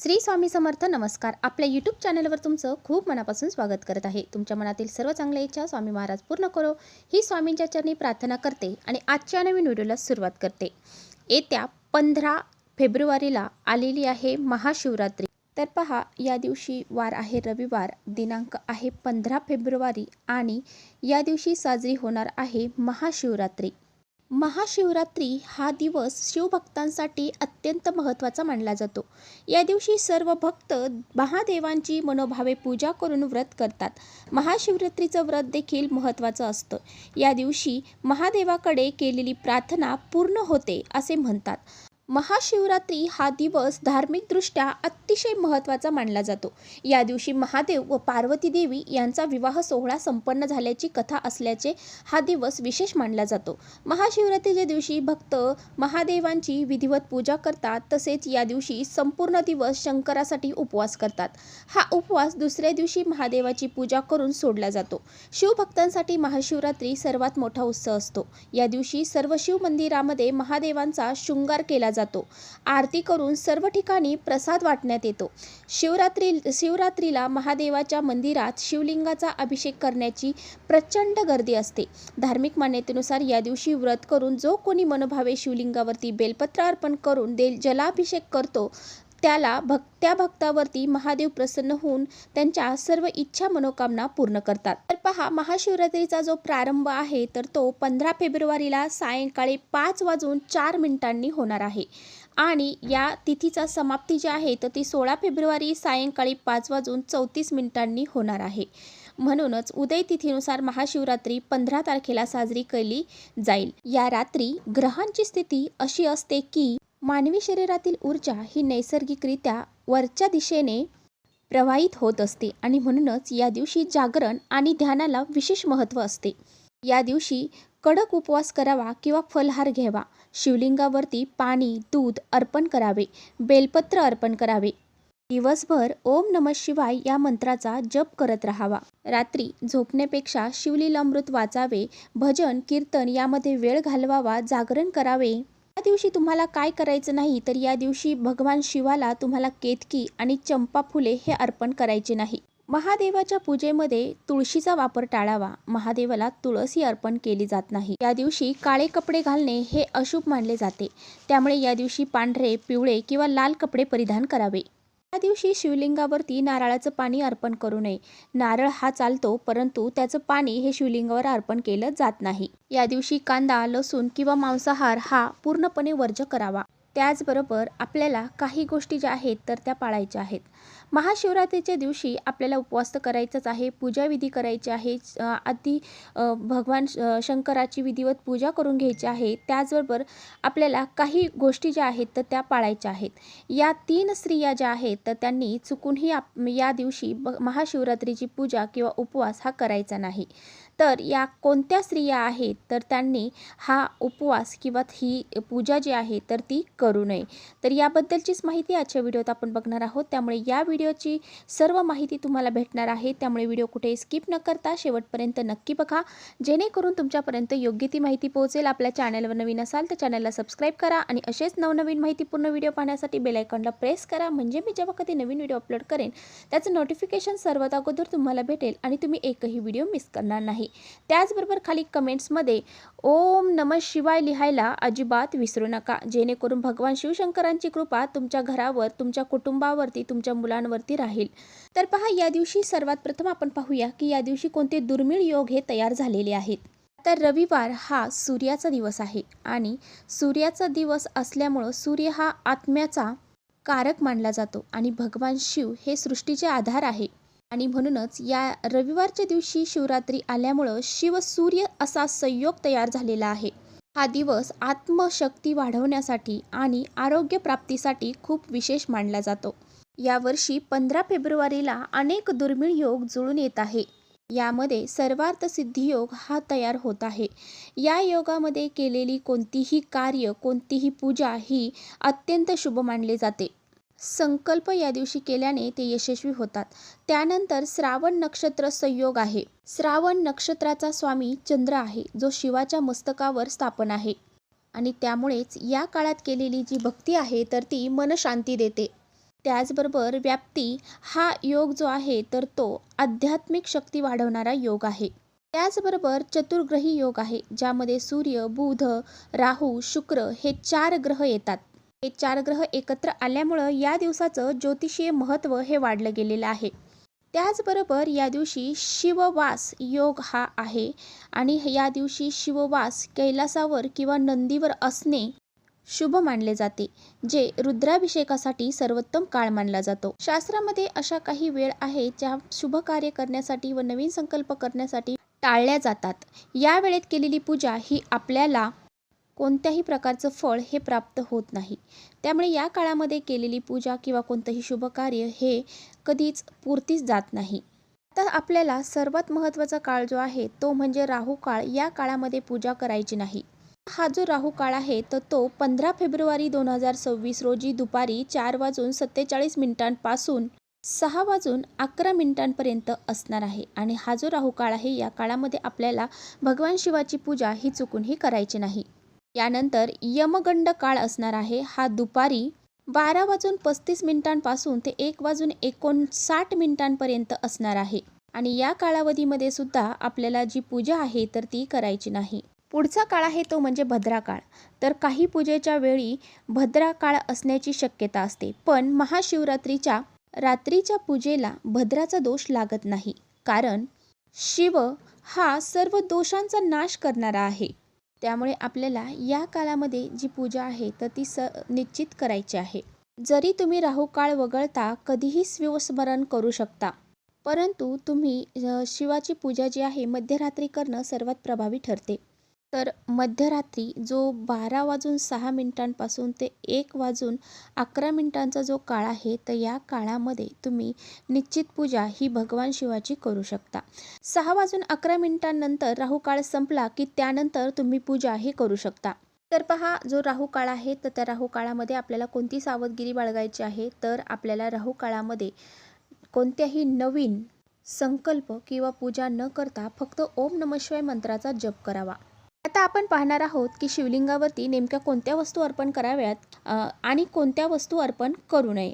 श्री स्वामी समर्थ नमस्कार. आपल्या यूट्यूब चॅनलवर तुमचं खूप मनापासून स्वागत करत आहे. तुमच्या मनातील सर्व चांगल्या इच्छा स्वामी महाराज पूर्ण करो. ही स्वामींच्या चरणी प्रार्थना करते आणि आजच्या नवीन व्हिडिओला सुरुवात करते. येत्या पंधरा फेब्रुवारीला आलेली आहे महाशिवरात्री. तर पहा या दिवशी वार आहे रविवार दिनांक आहे पंधरा फेब्रुवारी आणि या दिवशी साजरी होणार आहे महाशिवरात्री. महाशिवरात्री हा दिवस शिवभक्तांसाठी अत्यंत महत्त्वाचा मानला जातो. या दिवशी सर्व भक्त महादेवांची मनोभावे पूजा करून व्रत करतात. महाशिवरात्रीचं व्रत देखील महत्त्वाचं असतं. या दिवशी महादेवाकडे केलेली प्रार्थना पूर्ण होते असे म्हणतात. महाशिवरात्री हा दिवस धार्मिकदृष्ट्या अतिशय महत्त्वाचा मानला जातो. या दिवशी महादेव व पार्वती देवी यांचा विवाह सोहळा संपन्न झाल्याची कथा असल्याचे हा दिवस विशेष मानला जातो. महाशिवरात्रीच्या दिवशी भक्त महादेवांची विधिवत पूजा करतात तसेच या दिवशी संपूर्ण दिवस शंकरासाठी उपवास करतात. हा उपवास दुसऱ्या दिवशी महादेवाची पूजा करून सोडला जातो. शिवभक्तांसाठी महाशिवरात्री सर्वात मोठा उत्सव असतो. या दिवशी सर्व शिव मंदिरामध्ये महादेवांचा शृंगार केला जातो. आरती करून सर्व ठिकाणी प्रसाद वाटण्यात येतो. शिवरात्री शिवरात्रीला महादेवाच्या मंदिरात शिवलिंगाचा अभिषेक करण्याची प्रचंड गर्दी असते. धार्मिक मान्यतेनुसार या दिवशी व्रत करून जो कोणी मनोभावे शिवलिंगावरती बेलपत्र अर्पण करून दे जलाभिषेक करतो त्याला भक त्या भक्तावरती महादेव प्रसन्न होऊन त्यांच्या सर्व इच्छा मनोकामना पूर्ण करतात. तर पहा महाशिवरात्रीचा जो प्रारंभ आहे तर तो पंधरा फेब्रुवारीला सायंकाळी पाच वाजून चार मिनिटांनी होणार आहे. आणि या तिथीचा समाप्ती जी आहे तर ती सोळा फेब्रुवारी सायंकाळी पाच वाजून चौतीस मिनिटांनी होणार आहे. म्हणूनच उदय तिथीनुसार महाशिवरात्री पंधरा तारखेला साजरी केली जाईल. या रात्री ग्रहांची स्थिती अशी असते की मानवी शरीरातील ऊर्जा ही नैसर्गिकरित्या वरच्या दिशेने प्रवाहित होत असते आणि म्हणूनच या दिवशी जागरण आणि ध्यानाला विशेष महत्त्व असते. या दिवशी कडक उपवास करावा किंवा फलहार घ्यावा. शिवलिंगावरती पाणी दूध अर्पण करावे. बेलपत्र अर्पण करावे. दिवसभर ओम नम शिवाय या मंत्राचा जप करत राहावा. रात्री झोपण्यापेक्षा शिवलीलामृत वाचावे. भजन कीर्तन यामध्ये वेळ घालवावा जागरण करावे. या दिवशी तुम्हाला काय करायचं नाही तर या दिवशी भगवान शिवाला तुम्हाला केतकी आणि चंपा फुले हे अर्पण करायचे नाही. महादेवाच्या पूजेमध्ये तुळशीचा वापर टाळावा. महादेवाला तुळस ही अर्पण केली जात नाही. या दिवशी काळे कपडे घालणे हे अशुभ मानले जाते. त्यामुळे या दिवशी पांढरे पिवळे किंवा लाल कपडे परिधान करावे. या दिवशी शिवलिंगावरती नारळाचं पाणी अर्पण करू नये. नारळ हा चालतो परंतु त्याचं पाणी हे शिवलिंगावर अर्पण केलं जात नाही. या दिवशी कांदा लसूण किंवा मांसाहार हा पूर्णपणे वर्ज करावा. त्याचबरोबर आपल्याला काही गोष्टी ज्या आहेत तर त्या पाळायच्या आहेत. महाशिवरात्रीच्या दिवशी आपल्याला उपवास तर करायचाच आहे पूजाविधी करायची आहे आधी भगवान शंकराची विधिवत पूजा करून घ्यायची आहे त्याचबरोबर आपल्याला काही गोष्टी ज्या आहेत तर त्या पाळायच्या आहेत. या तीन स्त्रिया ज्या आहेत तर त्यांनी चुकूनही आप या दिवशी ब महाशिवरात्रीची पूजा किंवा उपवास हा करायचा नाही. तर या कोणत्या स्त्रिया आहेत तर त्यांनी हा उपवास किंवा ही पूजा जी आहे तर ती करू नये. तर याबद्दलचीच माहिती आजच्या व्हिडिओत आपण बघणार आहोत. त्यामुळे या व्हिडिओची सर्व माहिती तुम्हाला भेटणार आहे. त्यामुळे व्हिडिओ कुठे स्किप न करता शेवटपर्यंत नक्की बघा. जेणेकरून तुमच्यापर्यंत योग्य ती माहिती पोहोचेल. आपल्या चॅनलवर नवीन असाल तर चॅनलला सबस्क्राईब करा आणि असेच नवनवीन माहितीपूर्ण व्हिडिओ पाहण्यासाठी बेलायकॉनला प्रेस करा. म्हणजे मी जेव्हा कधी नवीन व्हिडिओ अपलोड करेन त्याचं नोटिफिकेशन सर्वात अगोदर तुम्हाला भेटेल आणि तुम्ही एकही व्हिडिओ मिस करणार नाही. त्याचबरोबर खाली कमेंट्समध्ये ओम नम शिवाय लिहायला अजिबात विसरू नका. जेणेकरून भगवान शिवशंकरांची कृपा तुमच्या घरावर तुमच्या कुटुंबावरती तुमच्या मुलांवरती राहील. तर पहा या दिवशी सर्वात प्रथम आपण पाहूया की या दिवशी कोणते दुर्मिळ योग हे तयार झालेले आहेत. तर रविवार हा सूर्याचा दिवस आहे आणि सूर्याचा दिवस असल्यामुळं सूर्य हा आत्म्याचा कारक मानला जातो आणि भगवान शिव हे सृष्टीचे आधार आहे. आणि म्हणूनच या रविवारच्या दिवशी शिवरात्री आल्यामुळं शिव सूर्य असा संयोग तयार झालेला आहे. हा दिवस आत्मशक्ती वाढवण्यासाठी आणि आरोग्य प्राप्तीसाठी खूप विशेष मानला जातो. यावर्षी पंधरा फेब्रुवारीला अनेक दुर्मिळ योग जुळून येत आहे. यामध्ये सर्वार्थ सिद्धी योग हा तयार होत आहे. या योगामध्ये केलेली कोणतीही कार्य कोणतीही पूजा ही अत्यंत शुभ मानली जाते. संकल्प या दिवशी केल्याने ते यशस्वी होतात. त्यानंतर श्रावण नक्षत्र संयोग आहे. श्रावण नक्षत्राचा स्वामी चंद्र आहे जो शिवाच्या मस्तकावर स्थापन आहे. आणि त्यामुळेच या काळात केलेली जी भक्ती आहे तर ती मनशांती देते. त्याचबरोबर व्याप्ती हा योग जो आहे तर तो आध्यात्मिक शक्ती वाढवणारा योग आहे. त्याचबरोबर चतुर्ग्रही योग आहे ज्यामध्ये सूर्य बुध राहू शुक्र हे चार ग्रह येतात. हे चार ग्रह एकत्र आल्यामुळं या दिवसाचं ज्योतिषीय महत्त्व हे वाढलं गेलेलं आहे. त्याचबरोबर या दिवशी शिववास योग हा आहे आणि या दिवशी शिववास कैलासावर किंवा नंदीवर असणे शुभ मानले जाते जे रुद्राभिषेकासाठी सर्वोत्तम काळ मानला जातो. शास्त्रामध्ये अशा काही वेळ आहे ज्या शुभ कार्य करण्यासाठी व नवीन संकल्प करण्यासाठी टाळल्या जातात. या वेळेत केलेली पूजा ही आपल्याला कोणत्याही प्रकारचं फळ हे प्राप्त होत नाही. त्यामुळे या काळामध्ये केलेली पूजा किंवा कोणतंही शुभ कार्य हे कधीच पूर्तीच जात नाही. आता आपल्याला सर्वात महत्त्वाचा काळ जो आहे तो म्हणजे राहू काळ. या काळामध्ये पूजा करायची नाही. हा जो राहू काळ आहे तर तो पंधरा फेब्रुवारी दोन हजार सव्वीस रोजी दुपारी चार वाजून सत्तेचाळीस मिनिटांपासून सहा वाजून अकरा मिनिटांपर्यंत असणार आहे. आणि हा जो राहू काळ आहे या काळामध्ये आपल्याला भगवान शिवाची पूजा ही चुकूनही करायची नाही. यानंतर यमगंड काळ असणार आहे. हा दुपारी बारा वाजून पस्तीस मिनिटांपासून ते एक वाजून एकोणसाठ मिनिटांपर्यंत असणार आहे. आणि या कालावधीमध्ये सुद्धा आपल्याला जी पूजा आहे तर ती करायची नाही. पुढचा काळ आहे तो म्हणजे भद्रा काळ. तर काही पूजेच्या वेळी भद्रा काळ असण्याची शक्यता असते. पण महाशिवरात्रीच्या रात्रीच्या पूजेला भद्राचा दोष लागत नाही. कारण शिव हा सर्व दोषांचा नाश करणारा आहे. त्यामुळे आपल्याला या काळामध्ये जी पूजा आहे तर ती स निश्चित करायची आहे. जरी तुम्ही राहू काळ वगळता कधीही शिवस्मरण करू शकता. परंतु तुम्ही शिवाची पूजा जी आहे मध्यरात्री करणं सर्वात प्रभावी ठरते. तर मध्यरात्री जो बारा वाजून सहा मिनिटांपासून ते एक वाजून अकरा मिनिटांचा जो काळ आहे तर या काळामध्ये तुम्ही निश्चित पूजा ही भगवान शिवाची करू शकता. सहा वाजून अकरा मिनिटांनंतर राहू काळ संपला की त्यानंतर तुम्ही पूजा ही करू शकता. तर पहा जो राहू काळ आहे तर त्या राहू काळामध्ये आपल्याला कोणती सावधगिरी बाळगायची आहे? तर आपल्याला राहू काळामध्ये कोणत्याही नवीन संकल्प किंवा पूजा न करता फक्त ओम नम शिवाय मंत्राचा जप करावा. आता आपण पाहणार आहोत की शिवलिंगावरती नेमक्या कोणत्या वस्तू अर्पण कराव्यात आणि कोणत्या वस्तू अर्पण करू नये.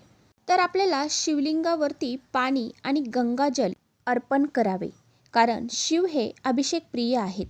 तर आपल्याला शिवलिंगावरती पाणी आणि गंगाजल अर्पण करावे कारण शिव हे अभिषेक प्रिय आहेत.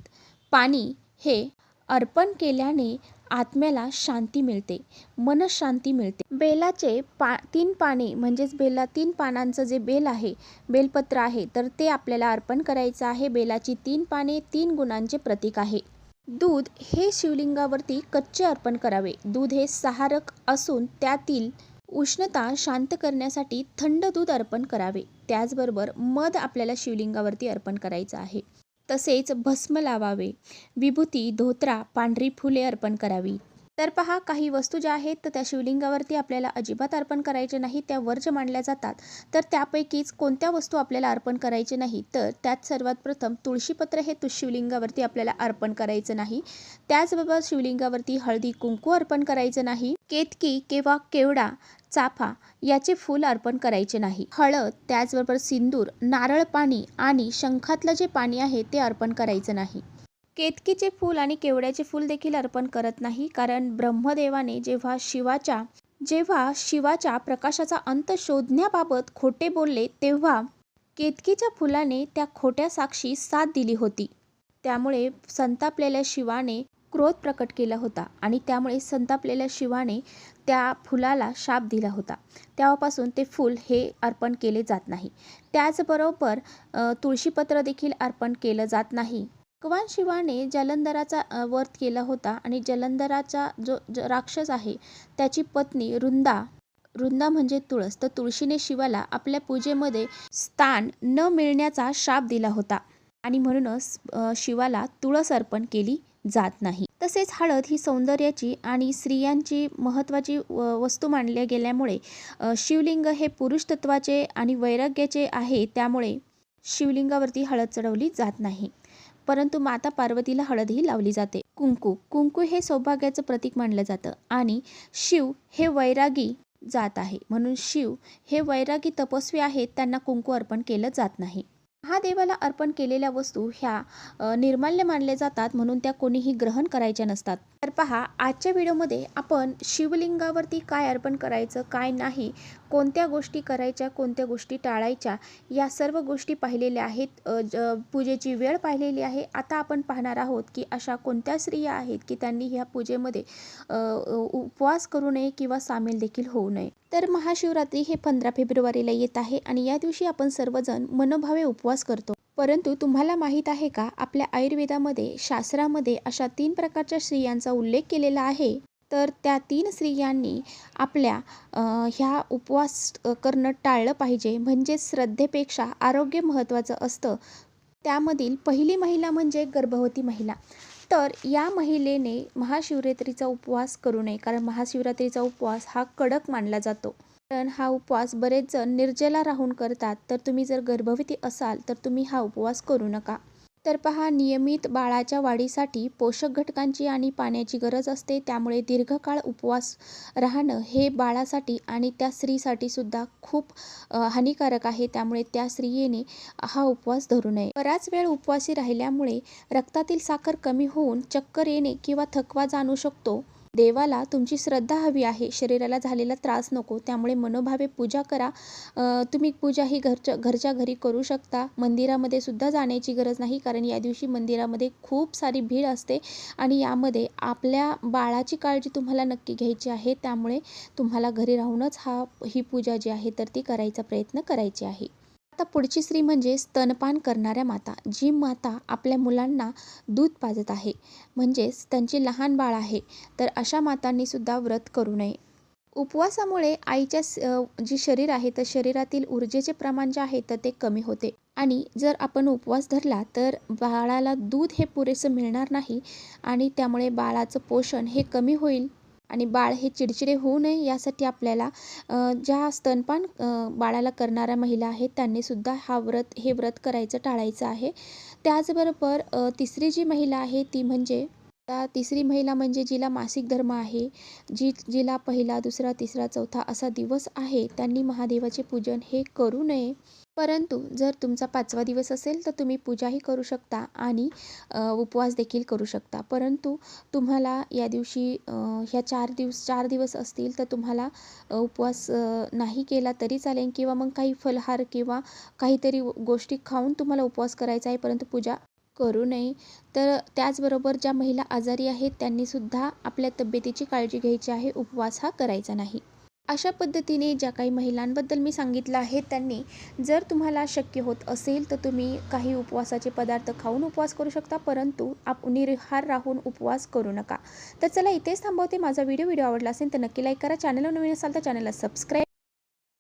पाणी हे अर्पण केल्याने आत्म्याला शांती मिळते मनशांती मिळते. बेलाचे पा तीन पाने म्हणजेच बेला तीन पानांचं जे बेल आहे बेलपत्र आहे तर ते आपल्याला अर्पण करायचं आहे. बेलाची तीन पाने तीन गुणांचे प्रतीक आहे. दूध हे शिवलिंगावरती कच्चे अर्पण करावे. दूध हे सहारक असून त्यातील उष्णता शांत करण्यासाठी थंड दूध अर्पण करावे. त्याचबरोबर मध आपल्याला शिवलिंगावरती अर्पण करायचं आहे. तसेच भस्म लावावे. विभूती धोत्रा पांढरी फुले अर्पण करावी. तर पहा काही वस्तू ज्या आहेत तर त्या शिवलिंगावरती आपल्याला अजिबात अर्पण करायचे नाही त्या वर्ज मानल्या जातात. तर त्यापैकीच कोणत्या वस्तू आपल्याला अर्पण करायचे नाही तर त्यात सर्वात प्रथम तुळशीपत्र हे तु शिवलिंगावरती आपल्याला अर्पण करायचं नाही. त्याचबरोबर शिवलिंगावरती हळदी कुंकू अर्पण करायचं नाही. केतकी किंवा केवडा चाफा याचे फूल अर्पण करायचे नाही. हळद त्याचबरोबर सिंदूर नारळ पाणी आणि शंखातलं जे पाणी आहे ते अर्पण करायचं नाही. केतकीचे फूल आणि केवड्याचे फूल देखील अर्पण करत नाही कारण ब्रह्मदेवाने जेव्हा शिवाच्या जेव्हा शिवाच्या प्रकाशाचा अंत शोधण्याबाबत खोटे बोलले तेव्हा केतकीच्या फुलाने त्या खोट्या साक्षी साथ दिली होती. त्यामुळे संतापलेल्या शिवाने क्रोध प्रकट केला होता आणि त्यामुळे संतापलेल्या शिवाने त्या फुलाला शाप दिला होता. तेव्हापासून ते फूल हे अर्पण केले जात नाही. त्याचबरोबर तुळशीपत्र देखील अर्पण केलं जात नाही. भगवान शिवाने जलंधराचा वध केला होता आणि जलंधराचा जो राक्षस आहे त्याची पत्नी रुंदा रुंदा म्हणजे तुळस. तर तुळशीने शिवाला आपल्या पूजेमध्ये स्थान न मिळण्याचा शाप दिला होता आणि म्हणूनच शिवाला तुळस अर्पण केली जात नाही. तसेच हळद ही सौंदर्याची आणि स्त्रियांची महत्त्वाची व- वस्तू मानल्या गेल्यामुळे शिवलिंग हे पुरुष तत्वाचे आणि वैराग्याचे आहे त्यामुळे शिवलिंगावरती हळद चढवली जात नाही. परंतु माता पार्वतीला हळदही लावली जाते. कुंकू. कुंकू हे सौभाग्याचं प्रतीक मानलं जातं आणि शिव हे वैरागी जात आहे. म्हणून शिव हे वैरागी तपस्वी आहेत. त्यांना कुंकू अर्पण केलं जात नाही. महादेवाला अर्पण केलेल्या वस्तू ह्या निर्माल्य मानल्या जातात. म्हणून त्या कोणीही ग्रहण करायच्या नसतात. तर पहा आजच्या व्हिडिओमध्ये आपण शिवलिंगावरती काय अर्पण करायचं काय नाही कोणत्या गोष्टी करायच्या कोणत्या गोष्टी टाळायच्या या सर्व गोष्टी पाहिलेल्या आहेत. ज पूजेची वेळ पाहिलेली आहे. आता आपण पाहणार आहोत की अशा कोणत्या स्त्रिया आहेत की त्यांनी ह्या पूजेमध्ये उपवास करू नये किंवा सामील देखील होऊ नये. तर महाशिवरात्री हे पंधरा फेब्रुवारीला येत आहे आणि या दिवशी आपण सर्वजण मनोभावे उपवास करतो. परंतु तुम्हाला माहीत आहे का आपल्या आयुर्वेदामध्ये शास्त्रामध्ये अशा तीन प्रकारच्या स्त्रियांचा उल्लेख केलेला आहे? तर त्या तीन स्त्रियांनी आपल्या ह्या उपवास करणं टाळलं पाहिजे. म्हणजेच श्रद्धेपेक्षा आरोग्य महत्त्वाचं असतं. त्यामधील पहिली महिला म्हणजे गर्भवती महिला. तर या महिलेने महाशिवरात्रीचा उपवास करू नये कारण महाशिवरात्रीचा उपवास हा कडक मानला जातो. कारण हा उपवास बरेच जण निर्जला राहून करतात. तर तुम्ही जर गर्भवती असाल तर तुम्ही हा उपवास करू नका. तर पहा नियमित बाळाच्या वाढीसाठी पोषक घटकांची आणि पाण्याची गरज असते. त्यामुळे दीर्घकाळ उपवास राहणं हे बाळासाठी आणि त्या स्त्रीसाठी सुद्धा खूप हानिकारक आहे. त्यामुळे त्या स्त्रियेने हा उपवास धरू नये. बराच वेळ उपवासी राहिल्यामुळे रक्तातील साखर कमी होऊन चक्कर येणे किंवा थकवा जाणू शकतो. देवाला तुमची श्रद्धा हवी आहे. शरीराला झालेला त्रास नको. त्यामुळे मनोभावे पूजा करा. तुम्ही पूजा ही घरच्या घरच्या घरी करू शकता. मंदिरामध्ये सुद्धा जाण्याची गरज नाही कारण या दिवशी मंदिरामध्ये खूप सारी भीड असते आणि यामध्ये आपल्या बाळाची काळजी तुम्हाला नक्की घ्यायची आहे. त्यामुळे तुम्हाला घरी राहूनच हा ही पूजा जी आहे तर ती करायचा प्रयत्न करायची आहे. आता पुढची स्त्री म्हणजे स्तनपान करणाऱ्या माता जी माता आपल्या मुलांना दूध पाजत आहे. म्हणजेच त्यांचे लहान बाळ आहे. तर अशा मातांनी सुद्धा व्रत करू नये. उपवासामुळे आईच्या जी शरीर आहे तर शरीरातील ऊर्जेचे प्रमाण जे आहे तर ते कमी होते. आणि जर आपण उपवास धरला तर बाळाला दूध हे पुरेसं मिळणार नाही आणि त्यामुळे बाळाचं पोषण हे कमी होईल. आणि बाळ हे चिडचिडे होऊ नये यासाठी आपल्याला ज्या स्तनपान बाळाला करणाऱ्या महिला आहेत त्यांनीसुद्धा हा व्रत हे व्रत करायचं टाळायचं आहे. त्याचबरोबर तिसरी जी महिला आहे ती म्हणजे आता तिसरी महिला म्हणजे जिला मासिक धर्म आहे जी जिला पहिला दुसरा तिसरा चौथा असा दिवस आहे त्यांनी महादेवाचे पूजन हे करू नये. परंतु जर तुमचा पाचवा दिवस असेल तर तुम्ही पूजाही करू शकता आणि उपवास देखील करू शकता. परंतु तुम्हाला या दिवशी ह्या चार दिवस चार दिवस असतील तर तुम्हाला उपवास नाही केला तरी चालेल किंवा मग काही फलहार किंवा काहीतरी गोष्टी खाऊन तुम्हाला उपवास करायचा आहे परंतु पूजा करू नये. तर त्याचबरोबर ज्या महिला आजारी आहेत त्यांनीसुद्धा आपल्या तब्येतीची काळजी घ्यायची आहे. उपवास हा करायचा नाही. अशा पद्धतीने ज्या काही महिलांबद्दल मी सांगितलं आहे त्यांनी जर तुम्हाला शक्य होत असेल तर तुम्ही काही उपवासाचे पदार्थ खाऊन उपवास करू शकता परंतु आप निरहार राहून उपवास करू नका. तर चला इथेच थांबवते माझा व्हिडिओ. व्हिडिओ आवडला असेल तर नक्की लाईक करा. चॅनलवर नवीन असाल तर चॅनलला सबस्क्राईब